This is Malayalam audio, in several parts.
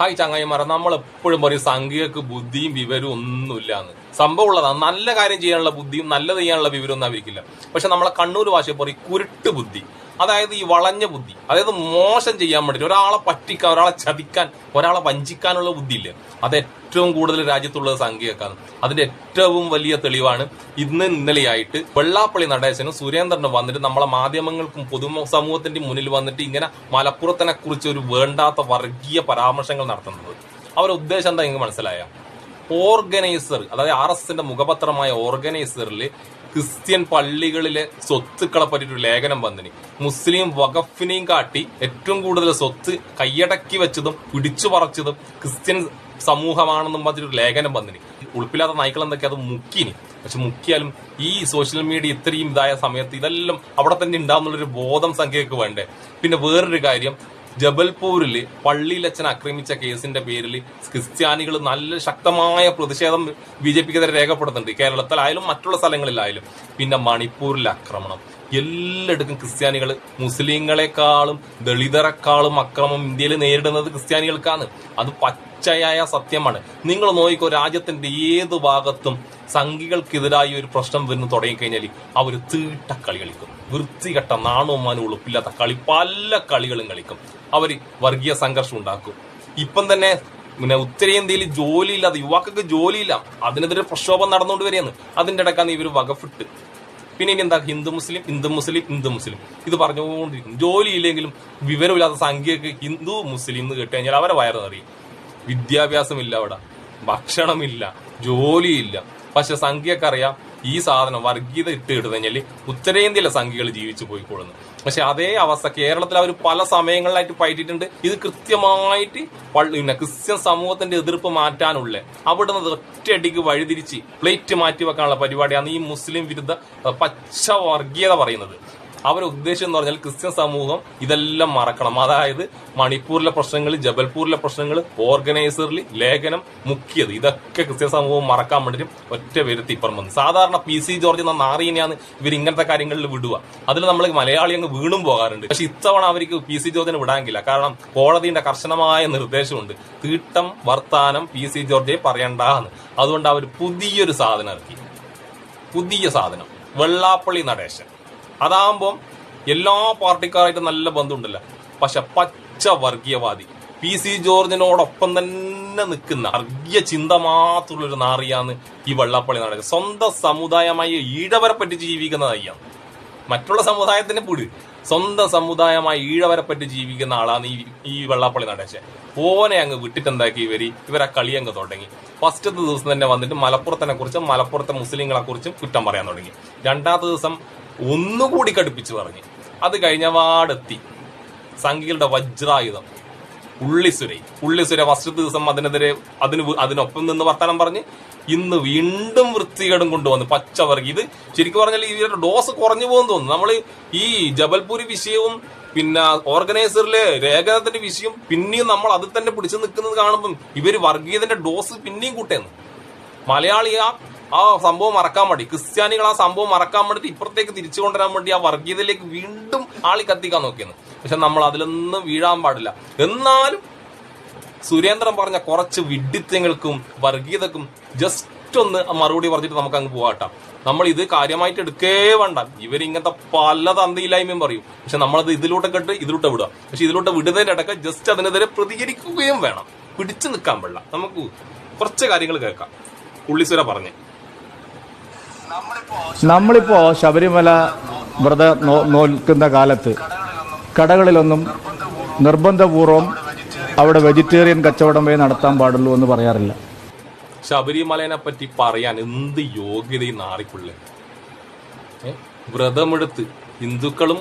ഹായ് ചങ്ങായിമാരെ നമ്മൾ എപ്പോഴും പറയും സംഘികൾക്ക് ബുദ്ധിയും വിവരവും ഒന്നുമില്ലാന്ന്. സംഭവം ഉള്ളതാണ് നല്ല കാര്യം ചെയ്യാനുള്ള ബുദ്ധിയും നല്ലത് ചെയ്യാനുള്ള വിവരമൊന്നും അവർക്കില്ല പക്ഷെ നമ്മളെ കണ്ണൂർ ഭാഷയെ പറയും കുരുട്ട് ബുദ്ധി. അതായത് ഈ വളഞ്ഞ ബുദ്ധി അതായത് മോശം ചെയ്യാൻ വേണ്ടിയിട്ട് ഒരാളെ പറ്റിക്കാൻ ഒരാളെ ചതിക്കാൻ ഒരാളെ വഞ്ചിക്കാനുള്ള ബുദ്ധിയില്ലേ? അത് ഏറ്റവും കൂടുതൽ രാജ്യത്തുള്ളത് സംഖ്യക്കാണ് അതിന്റെ ഏറ്റവും വലിയ തെളിവാണ് ഇന്ന് ഇന്നലെയായിട്ട് വെള്ളാപ്പള്ളി നടേശനും സുരേന്ദ്രനും വന്നിട്ട് നമ്മളെ മാധ്യമങ്ങൾക്കും പൊതു സമൂഹത്തിന്റെ മുന്നിൽ വന്നിട്ട് ഇങ്ങനെ മലപ്പുറത്തിനെ കുറിച്ച് ഒരു വേണ്ടാത്ത വർഗീയ പരാമർശങ്ങൾ നടത്തുന്നത്. അവരുടെ ഉദ്ദേശം എന്താ നിങ്ങൾക്ക് മനസ്സിലായ? ഓർഗനൈസർ അതായത് ആർ എസ് എസിന്റെ മുഖപത്രമായ ഓർഗനൈസറിൽ ക്രിസ്ത്യൻ പള്ളികളിലെ സ്വത്തുക്കളെ പറ്റിയൊരു ലേഖനം വന്നിന്. മുസ്ലിം വഖഫിനെയും കാട്ടി ഏറ്റവും കൂടുതൽ സ്വത്ത് കൈയടക്കി വെച്ചതും പിടിച്ചു പറിച്ചതും ക്രിസ്ത്യൻ സമൂഹമാണെന്നും പറഞ്ഞൊരു ലേഖനം വന്നിന്. ഉൾപ്പില്ലാത്ത നായ്ക്കൾ എന്തൊക്കെ അത് മുക്കിനി. പക്ഷെ മുക്കിയാലും ഈ സോഷ്യൽ മീഡിയ ഇത്രയും ഇതായ സമയത്ത് ഇതെല്ലാം അവിടെ തന്നെ ഉണ്ടാവുന്നുള്ളൊരു ബോധം സംഖ്യക്ക് വേണ്ടേ? പിന്നെ വേറൊരു കാര്യം ജബൽപൂരിൽ പള്ളിയിലച്ഛൻ ആക്രമിച്ച കേസിന്റെ പേരിൽ ക്രിസ്ത്യാനികൾ നല്ല ശക്തമായ പ്രതിഷേധം ബി ജെ പിക്കെതിരെ രേഖപ്പെടുത്തുന്നുണ്ട്. കേരളത്തിലായാലും മറ്റുള്ള സ്ഥലങ്ങളിലായാലും. പിന്നെ മണിപ്പൂരിലെ ആക്രമണം. എല്ലായിടത്തും ക്രിസ്ത്യാനികൾ മുസ്ലിങ്ങളെക്കാളും ദളിതരെക്കാളും അക്രമം ഇന്ത്യയിൽ നേരിടുന്നത് ക്രിസ്ത്യാനികൾക്കാണ്. അത് പച്ചയായ സത്യമാണ്. നിങ്ങൾ നോക്കിക്കോ രാജ്യത്തിന്റെ ഏത് ഭാഗത്തും സംഘികൾക്കെതിരായി ഒരു പ്രശ്നം വരുന്നു തുടങ്ങിക്കഴിഞ്ഞാൽ അവർ തീട്ട കളി കളിക്കും. വൃത്തികെട്ട നാണവും മാനവും ഉളുപ്പില്ലാത്ത കളി പല കളികളും കളിക്കും. അവർ വർഗീയ സംഘർഷം ഉണ്ടാക്കും. ഇപ്പം തന്നെ പിന്നെ ഉത്തരേന്ത്യയിൽ ജോലിയില്ലാതെ യുവാക്കൾക്ക് ജോലിയില്ല അതിനെതിരെ പ്രക്ഷോഭം നടന്നുകൊണ്ട് വരികയാണ്. അതിന്റെ ഇടക്കാണ് ഇവർ വകഫിട്ട് പിന്നെ ഇനി എന്താ? ഹിന്ദു മുസ്ലിം ഹിന്ദു മുസ്ലിം ഹിന്ദു മുസ്ലിം. ഇത് പറഞ്ഞുകൊണ്ടിരിക്കും ജോലിയില്ലെങ്കിലും വിവരമില്ലാത്ത സംഖ്യക്ക് ഹിന്ദു മുസ്ലിം എന്ന് കേട്ട് കഴിഞ്ഞാൽ അവരെ വയറ് നിറയും. വിദ്യാഭ്യാസമില്ല അവിടെ. ഭക്ഷണമില്ല. ജോലിയില്ല. പക്ഷെ സംഖ്യക്കറിയാം ഈ സാധനം വർഗീയത ഇട്ട് ഇട്ട് കഴിഞ്ഞാൽ ഉത്തരേന്ത്യയിലെ സംഖ്യകൾ ജീവിച്ചു പോയിക്കൊള്ളുന്നു. പക്ഷെ അതേ അവസ്ഥ കേരളത്തിൽ അവർ പല സമയങ്ങളിലായിട്ട് പയറ്റിയിട്ടുണ്ട് ഇത് കൃത്യമായിട്ട് പിന്നെ ക്രിസ്ത്യൻ സമൂഹത്തിന്റെ എതിർപ്പ് മാറ്റാനുള്ള അവിടെ നിന്ന് ഒറ്റയടിക്ക് വഴിതിരിച്ച് പ്ലേറ്റ് മാറ്റി വെക്കാനുള്ള പരിപാടിയാണ് ഈ മുസ്ലിം വിരുദ്ധ പച്ച വർഗീയത പറയുന്നത്. അവരുടെ ഉദ്ദേശം എന്ന് പറഞ്ഞാൽ ക്രിസ്ത്യൻ സമൂഹം ഇതെല്ലാം മറക്കണം. അതായത് മണിപ്പൂരിലെ പ്രശ്നങ്ങൾ ജബൽപൂരിലെ പ്രശ്നങ്ങൾ ഓർഗനൈസറിൽ ലേഖനം മുക്കിയത് ഇതൊക്കെ ക്രിസ്ത്യൻ സമൂഹം മറക്കാൻ വേണ്ടിയിട്ട് ഒറ്റ വരുത്തി ഇപ്പുറം വന്നു. സാധാരണ പി സി ജോർജ് എന്ന നാറീനെയാണ് ഇവർ ഇങ്ങനത്തെ കാര്യങ്ങളിൽ വിടുക. അതിൽ നമ്മൾ മലയാളി അങ്ങ് വീണും പോകാറുണ്ട്. പക്ഷെ ഇത്തവണ അവർക്ക് പി സി ജോർജിനെ വിടാങ്കില്ല കാരണം കോടതിയുടെ കർശനമായ നിർദ്ദേശമുണ്ട്. തീട്ടം വർത്താനം പി സി ജോർജെ പറയണ്ടാന്ന്. അതുകൊണ്ട് അവർ പുതിയൊരു സാധനം ഇറക്കി. പുതിയ സാധനം. വെള്ളാപ്പള്ളി നടേശൻ. അതാകുമ്പോൾ എല്ലാ പാർട്ടിക്കാരായിട്ട് നല്ല ബന്ധമുണ്ടല്ല. പക്ഷെ പച്ച വർഗീയവാദി. പി സി ജോർജിനോടൊപ്പം തന്നെ നിൽക്കുന്ന വർഗീയ ചിന്ത മാത്രമുള്ള ഒരു നാറിയാന്ന് ഈ വെള്ളാപ്പള്ളി നടേശൻ സ്വന്തം സമുദായമായി ഈഴവരെ പറ്റി ജീവിക്കുന്ന നയ്യാണ് മറ്റുള്ള സമുദായത്തിന് പിടി. സ്വന്തം സമുദായമായി ഈഴവരെ പറ്റി ജീവിക്കുന്ന ആളാണ് ഈ ഈ വെള്ളാപ്പള്ളി നടേശൻ ഓനെ അങ്ങ് വിട്ടിട്ടെന്താക്കി ഇവർ? ഇവരെ കളി അങ്ങ് തുടങ്ങി. ഫസ്റ്റത്തെ ദിവസം തന്നെ വന്നിട്ട് മലപ്പുറത്തിനെ കുറിച്ചും മലപ്പുറത്തെ മുസ്ലിങ്ങളെ കുറിച്ചും കുറ്റം പറയാൻ തുടങ്ങി. രണ്ടാമത്തെ ദിവസം ഒന്നുകൂടി കടുപ്പിച്ച് പറഞ്ഞു. അത് കഴിഞ്ഞ വാടെത്തി സംഘികളുടെ വജ്രായുധം. ഉള്ളിസുരൈ. ഉള്ളിസുര ഫസ്റ്റ് ദിവസം അതിനെതിരെ അതിന് അതിനൊപ്പം നിന്ന് വർത്തമാനം പറഞ്ഞ് ഇന്ന് വീണ്ടും വൃത്തികേടും കൊണ്ടുവന്നു പച്ചവർഗി ഇത് ശരിക്കും പറഞ്ഞാൽ ഇവരുടെ ഡോസ് കുറഞ്ഞു പോകും തോന്നുന്നു. നമ്മൾ ഈ ജബൽപൂരി വിഷയവും പിന്നെ ഓർഗനൈസറിലെ രേഖനത്തിന്റെ വിഷയം പിന്നെയും നമ്മൾ അതിൽ തന്നെ പിടിച്ചു നിൽക്കുന്നത് കാണുമ്പം ഇവർ വർഗീയതന്റെ ഡോസ് പിന്നെയും കൂട്ടേന്ന്. മലയാളി ആ ആ സംഭവം മറക്കാൻ വേണ്ടി. ക്രിസ്ത്യാനികൾ ആ സംഭവം മറക്കാൻ വേണ്ടിയിട്ട് ഇപ്പുറത്തേക്ക് തിരിച്ചു കൊണ്ടുവരാൻ വേണ്ടി ആ വർഗീയതയിലേക്ക് വീണ്ടും ആളി കത്തിക്കാൻ നോക്കിയെന്ന്. പക്ഷെ നമ്മൾ അതിലൊന്നും വീഴാൻ പാടില്ല. എന്നാലും സുരേന്ദ്രൻ പറഞ്ഞ കുറച്ച് വിഡിത്യങ്ങൾക്കും വർഗീയതക്കും ജസ്റ്റ് ഒന്ന് മറുപടി പറഞ്ഞിട്ട് നമുക്ക് അങ്ങ് പോകാട്ടാം നമ്മൾ ഇത് കാര്യമായിട്ട് എടുക്കേ വേണ്ട. ഇവരിങ്ങനത്തെ പല തന്തയില്ലായ്മയും പറയും. പക്ഷെ നമ്മളത് ഇതിലൂടെ കെട്ട് ഇതിലൂടെ വിടുക. പക്ഷെ ഇതിലൂടെ വിടുന്നതിന്റെ ഇടയ്ക്ക് ജസ്റ്റ് അതിനെതിരെ പ്രതികരിക്കുകയും വേണം. പിടിച്ചു നിൽക്കാൻ പാടില്ല. നമുക്ക് കുറച്ച് കാര്യങ്ങൾ കേൾക്കാം. പുള്ളിസുര പറഞ്ഞേ. നമ്മളിപ്പോ ശബരിമല വ്രത നോൽക്കുന്ന കാലത്ത് കടകളിലൊന്നും നിർബന്ധപൂർവം അവിടെ വെജിറ്റേറിയൻ കച്ചവടമേ നടത്താൻ പാടുള്ളൂ എന്ന് പറയാറില്ല. ശബരിമലനെ പറ്റി പറയാൻ എന്ത് യോഗ്യതയും നാറിക്കുള്ള? വ്രതമെടുത്ത് ഹിന്ദുക്കളും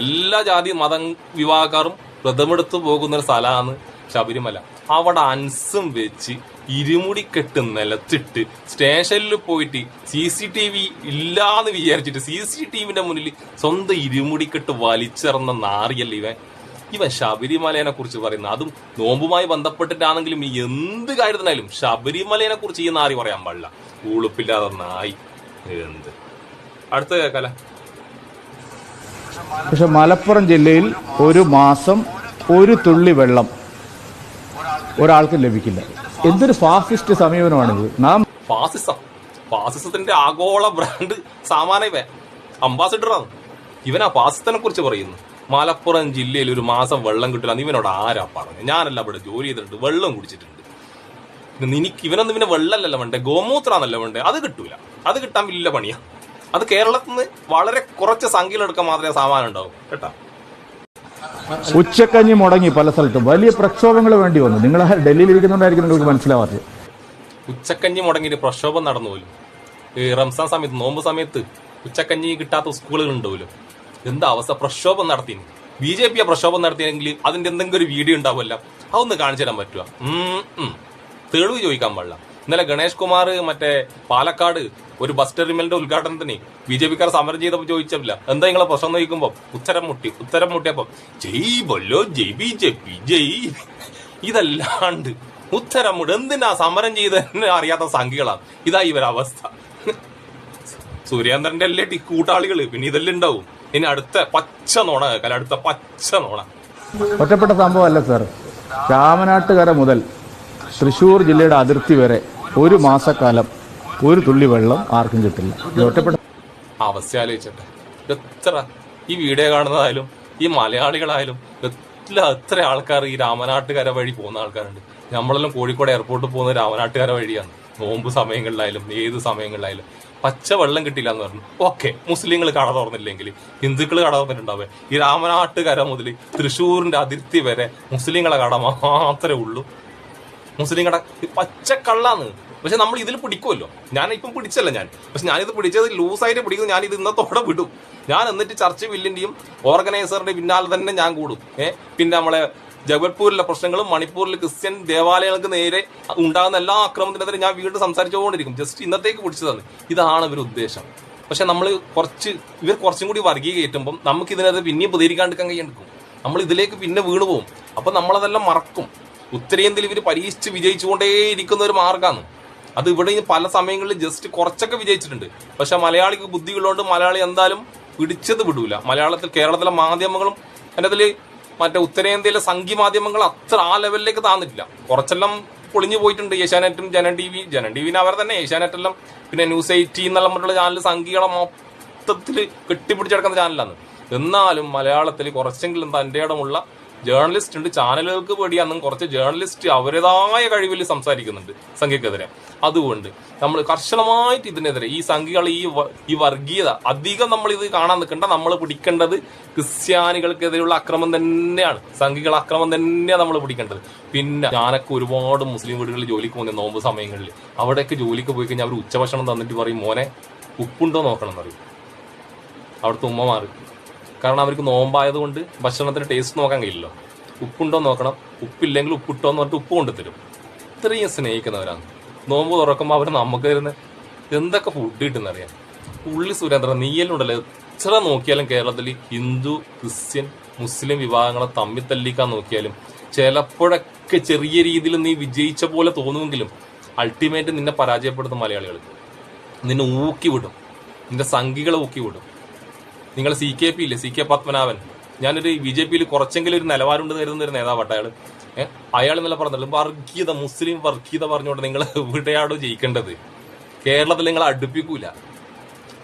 എല്ലാ ജാതി മത വിവാഹക്കാരും വ്രതമെടുത്ത് പോകുന്ന ഒരു സ്ഥലമാണ് ശബരിമല. അവിടെ അൻസും വെച്ച് ഇരുമുടിക്കെട്ട് നിലത്തിട്ട് സ്റ്റേഷനിൽ പോയിട്ട് സി സി ടി വി ഇല്ലാന്ന് വിചാരിച്ചിട്ട് സി സി ടി വിന്റെ മുന്നിൽ സ്വന്തം ഇരുമുടിക്കെട്ട് വലിച്ചെറിഞ്ഞ നാറിയല്ലേ ഇവൻ? ഇവൻ ശബരിമലയെ കുറിച്ച് പറയുന്നത്. അതും നോമ്പുമായി ബന്ധപ്പെട്ടിട്ടാണെങ്കിലും എന്ത് കാര്യത്തിനായാലും ശബരിമലയെ കുറിച്ച് ഈ നാറി പറയാൻ പാടില്ല. ഉളുപ്പില്ലാതെ നായി. എന്ത്? അടുത്ത കേക്കല പക്ഷെ മലപ്പുറം ജില്ലയിൽ ഒരു മാസം ഒരു തുള്ളി വെള്ളം ഒരാൾക്കും ലഭിക്കില്ല. എന്തൊരു ഫാസിസ്റ്റ് സമീപനമാണിത്? നാം ഫാസിസം. ഫാസിസത്തിന്റെ ആഗോള ബ്രാൻഡ് സാമാനവേ അംബാസിഡറാണ്. ഇവനാ ഫാസിസത്തിനെ കുറിച്ച് പറയുന്നു. മലപ്പുറം ജില്ലയിൽ ഒരു മാസം വെള്ളം കിട്ടില്ല ഇവനോട് ആരാ പറഞ്ഞു ഞാനല്ല ഇവിടെ ജോലി ചെയ്തിട്ടുണ്ട് വെള്ളം കുടിച്ചിട്ടുണ്ട്. എനിക്ക് ഇവനൊന്നും ഇവന് വെള്ളമല്ലല്ലോ വേണ്ടേ? ഗോമൂത്രാന്നല്ലോ വേണ്ടേ? അത് കിട്ടൂല. അത് കിട്ടാൻ വലിയ പണിയാ. അത് കേരളത്തിൽ നിന്ന് വളരെ കുറച്ച് സംഖ്യയിലെടുക്കാൻ മാത്രമേ സാമാനം ഉണ്ടാവും കേട്ടാ? ഉച്ചക്കഞ്ഞി മുടങ്ങി പല സ്ഥലത്തും. വലിയ പ്രക്ഷോഭങ്ങൾ വേണ്ടി വന്നു. നിങ്ങൾ ഡൽഹിയിൽ ഇരിക്കുന്നുണ്ടായിരിക്കും നിങ്ങൾക്ക് മനസ്സിലാവാത്തത്. ഉച്ചക്കഞ്ഞി മുടങ്ങി പ്രക്ഷോഭം നടന്നു പോലും. ഈ റംസാൻ സമയത്ത് നോമ്പ് സമയത്ത് ഉച്ചക്കഞ്ഞി കിട്ടാത്ത സ്കൂളുകൾ ഉണ്ടാവുമല്ലോ എന്താ അവസ്ഥ? പ്രക്ഷോഭം നടത്തി ബി ജെ പി പ്രക്ഷോഭം നടത്തിയെങ്കിൽ അതിന്റെ എന്തെങ്കിലും ഒരു വീഡിയോ ഉണ്ടാവുമല്ലോ. അതൊന്ന് കാണിച്ചു തരാൻ പറ്റുക തെളിവ് ചോദിക്കാൻ പാടില്ല. ഇന്നലെ ഗണേഷ് കുമാർ മറ്റേ പാലക്കാട് ഒരു ബസ് ടെർമിനലിന്റെ ഉദ്ഘാടനത്തിന് ബി ജെ പിക്കാർ സമരം ചെയ്തപ്പോൾ ചോദിച്ചില്ല എന്താ നിങ്ങളെ പ്രശ്നം നോക്കുമ്പോൾ ഉത്തരം മുട്ടി ഉത്തരം മുട്ടിയപ്പം ജയ് ബല്ലോ ജയ് ബി ജെ പി ജയ് ഇതല്ലാണ്ട് ഉത്തരം മുട്ട്. എന്തിനാ സമരം ചെയ്തതെന്ന് അറിയാത്ത സംഖ്യകളാണ് ഇതാ ഇവരവസ്ഥ സുരേന്ദ്രന്റെ അല്ലേ ടി കൂട്ടാളികൾ പിന്നെ ഇതെല്ലാം ഉണ്ടാവും. ഇനി അടുത്ത പച്ച നോണ കേൾക്കാൻ അടുത്ത പച്ച നോണ. ഒറ്റപ്പെട്ട സംഭവമല്ല സാർ. രാമനാട്ടുകര മുതൽ തൃശൂർ ജില്ലയുടെ അതിർത്തി വരെ ഒരു മാസക്കാലം ഒരു തുള്ളി വെള്ളം ആർക്കും കിട്ടില്ല. അവസ്ഥ എത്ര ഈ വീഡിയോ കാണുന്നതായാലും ഈ മലയാളികളായാലും എത്ര എത്ര ആൾക്കാർ ഈ രാമനാട്ടുകര വഴി പോകുന്ന ആൾക്കാരുണ്ട്. നമ്മളെല്ലാം കോഴിക്കോട് എയർപോർട്ടിൽ പോകുന്ന രാമനാട്ടുകര വഴിയാണ്. നോമ്പ് സമയങ്ങളിലായാലും ഏത് സമയങ്ങളിലായാലും. പച്ച വെള്ളം കിട്ടില്ല എന്ന് പറഞ്ഞു. ഓക്കെ മുസ്ലിങ്ങൾ കട തുറന്നില്ലെങ്കിൽ ഹിന്ദുക്കൾ കട തുറന്നിട്ടുണ്ടാവേ. ഈ രാമനാട്ടുകര മുതൽ തൃശ്ശൂരിന്റെ അതിർത്തി വരെ മുസ്ലിങ്ങളെ കട മാത്രമേ ഉള്ളൂ. മുസ്ലിങ്ങളുടെ പച്ചക്കള്ളാന്ന്. പക്ഷെ നമ്മൾ ഇതിൽ പിടിക്കുമല്ലോ. ഞാൻ ഇപ്പം പിടിച്ചല്ല ഞാൻ. പക്ഷെ ഞാനിത് പിടിച്ചത് ലൂസായിട്ട് പിടിക്കുന്നത് ഞാൻ ഇത് ഇന്നത്തോടെ വിടും. ഞാൻ എന്നിട്ട് ചർച്ച് ബില്ലിന്റെയും ഓർഗനൈസറിന്റെ പിന്നാലെ തന്നെ ഞാൻ കൂടും. ഏഹ് പിന്നെ നമ്മളെ ജബൽപൂരിലെ പ്രശ്നങ്ങളും മണിപ്പൂരിലെ ക്രിസ്ത്യൻ ദേവാലയങ്ങൾക്ക് നേരെ ഉണ്ടാകുന്ന എല്ലാ ആക്രമണത്തിനെതിരെ ഞാൻ വീണ്ടും സംസാരിച്ചുകൊണ്ടിരിക്കും. ജസ്റ്റ് ഇന്നത്തേക്ക് പിടിച്ചതാണ്. ഇതാണ് ഇവർ ഉദ്ദേശം. പക്ഷെ നമ്മൾ കുറച്ച് ഇവർ കുറച്ചും കൂടി വർഗീയ കയറ്റുമ്പം നമുക്ക് ഇതിനകത്ത് പിന്നെയും പ്രതികരിക്കാണ്ടിരിക്കാൻ കഴിയെടുക്കും നമ്മൾ ഇതിലേക്ക് പിന്നെ വീണു പോകും അപ്പൊ നമ്മളതെല്ലാം മറക്കും. ഉത്തരേന്ത്യയിൽ ഇവർ പരീക്ഷിച്ച് വിജയിച്ചുകൊണ്ടേയിരിക്കുന്ന ഒരു മാർഗമാണ് അത് ഇവിടെ പല സമയങ്ങളിൽ ജസ്റ്റ് കുറച്ചൊക്കെ വിജയിച്ചിട്ടുണ്ട്. പക്ഷെ മലയാളിക്ക് ബുദ്ധിയുള്ളതുകൊണ്ട് മലയാളി എന്തായാലും പിടിച്ചത് വിടൂല. മലയാളത്തിൽ കേരളത്തിലെ മാധ്യമങ്ങളും എന്റെ അതിൽ മറ്റേ ഉത്തരേന്ത്യയിലെ സംഘി മാധ്യമങ്ങൾ അത്ര ആ ലെവലിലേക്ക് താന്നിട്ടില്ല. കുറച്ചെല്ലാം പൊളിഞ്ഞു പോയിട്ടുണ്ട്. ഏഷ്യാനെറ്റും Janam T V Janam T വിന് അവർ തന്നെ ഏഷ്യാനെറ്റെല്ലാം പിന്നെ ന്യൂസ് എയ്റ്റി എന്നെല്ലാം മറ്റുള്ള ചാനൽ സംഘികളെ മൊത്തത്തിൽ കെട്ടിപ്പിടിച്ചെടുക്കുന്ന ചാനലാണ്. എന്നാലും മലയാളത്തിൽ കുറച്ചെങ്കിലും തന്റെ ഇടമുള്ള ജേർണലിസ്റ്റ് ഉണ്ട്. ചാനലുകൾക്ക് വേണ്ടി പേടിയാന്നും കുറച്ച് ജേർണലിസ്റ്റ് അവരുടേതായ കഴിവിൽ സംസാരിക്കുന്നുണ്ട് സംഖ്യക്കെതിരെ അതുകൊണ്ട് നമ്മൾ കർശനമായിട്ട് ഇതിനെതിരെ ഈ സംഖ്യകൾ ഈ ഈ വർഗീയത അധികം നമ്മൾ ഇത് കാണാൻ നിൽക്കേണ്ട. നമ്മൾ പിടിക്കേണ്ടത് ക്രിസ്ത്യാനികൾക്കെതിരെയുള്ള അക്രമം തന്നെയാണ്. സംഖ്യകൾ അക്രമം തന്നെയാണ് നമ്മൾ പിടിക്കേണ്ടത്. പിന്നെ ഞാനൊക്കെ ഒരുപാട് മുസ്ലിം വീടുകളിൽ ജോലിക്ക് പോകുന്ന നോമ്പ് സമയങ്ങളിൽ അവിടെയൊക്കെ ജോലിക്ക് പോയി കഴിഞ്ഞാൽ അവർ ഉച്ചഭക്ഷണം തന്നിട്ട് പറയും മോനെ ഉപ്പുണ്ടോ നോക്കണം എന്ന് പറയും. അവിടുത്തെ ഉമ്മമാർ കാരണം അവർക്ക് നോമ്പായത് കൊണ്ട് ഭക്ഷണത്തിന് ടേസ്റ്റ് നോക്കാൻ കഴിയില്ലല്ലോ. ഉപ്പുണ്ടോ നോക്കണം. ഉപ്പില്ലെങ്കിൽ ഉപ്പിട്ടോ എന്ന് പറഞ്ഞിട്ട് ഉപ്പ് കൊണ്ടുതരും ഇത്രയും സ്നേഹിക്കുന്നവരാണ്. നോമ്പ് തുറക്കുമ്പോൾ അവർ നമുക്ക് തരുന്ന എന്തൊക്കെ ഫുഡ് കിട്ടുന്നറിയാം ഉള്ളി സുരേന്ദ്രൻ നീയലുണ്ടല്ലോ എത്ര നോക്കിയാലും കേരളത്തിൽ ഹിന്ദു ക്രിസ്ത്യൻ മുസ്ലിം വിഭാഗങ്ങളെ തമ്മിൽ തല്ലിക്കാൻ നോക്കിയാലും ചിലപ്പോഴൊക്കെ ചെറിയ രീതിയിൽ നീ വിജയിച്ച പോലെ തോന്നുമെങ്കിലും അൾട്ടിമേറ്റ് നിന്നെ പരാജയപ്പെടുത്തും മലയാളികൾ നിന്നെ ഊക്കി വിടും നിന്റെ സംഘികളെ ഊക്കി വിടും നിങ്ങൾ സി കെ പി ഇല്ലേ? C K Padmanabhan. ഞാനൊരു ബി ജെ പിയിൽ കുറച്ചെങ്കിലും ഒരു നിലവാരമുണ്ട് കരുതുന്ന ഒരു നേതാവട്ടെ അയാൾ അയാൾ ഇന്നലെ പറഞ്ഞല്ലോ വർഗീയത മുസ്ലിം വർഗീയത പറഞ്ഞുകൊണ്ട് നിങ്ങൾ എവിടെയാണോ ജയിക്കേണ്ടത്. കേരളത്തിൽ നിങ്ങൾ അടുപ്പിക്കൂല.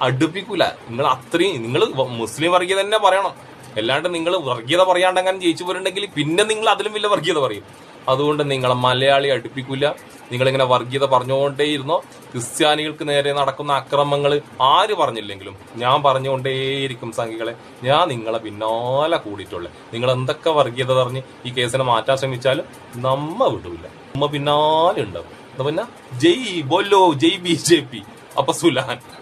അടുപ്പിക്കൂല. നിങ്ങൾ അത്രയും നിങ്ങൾ മുസ്ലിം വർഗീയത തന്നെ പറയണം. അല്ലാണ്ട് നിങ്ങൾ വർഗീയത പറയാണ്ടെങ്ങനെ ജയിച്ചു പോരുണ്ടെങ്കിൽ പിന്നെ നിങ്ങൾ അതിലും വലിയ വർഗീയത പറയും. അതുകൊണ്ട് നിങ്ങളെ മലയാളി അടുപ്പിക്കില്ല നിങ്ങളിങ്ങനെ വർഗീയത പറഞ്ഞുകൊണ്ടേയിരുന്നോ. ക്രിസ്ത്യാനികൾക്ക് നേരെ നടക്കുന്ന അക്രമങ്ങൾ ആര് പറഞ്ഞില്ലെങ്കിലും ഞാൻ പറഞ്ഞുകൊണ്ടേയിരിക്കും സംഘികളെ. ഞാൻ നിങ്ങളെ പിന്നാലെ കൂടിയിട്ടുള്ളത് നിങ്ങൾ എന്തൊക്കെ വർഗീയത പറഞ്ഞ് ഈ കേസിനെ മാറ്റാൻ ശ്രമിച്ചാലും നമ്മ വിടൂല. നമ്മ പിന്നാലെ ഉണ്ടാവും. പിന്നെ? ജയ് ബോലോ ജയ് ബി ജെ പി. അപ്പൊ സുലാൻ.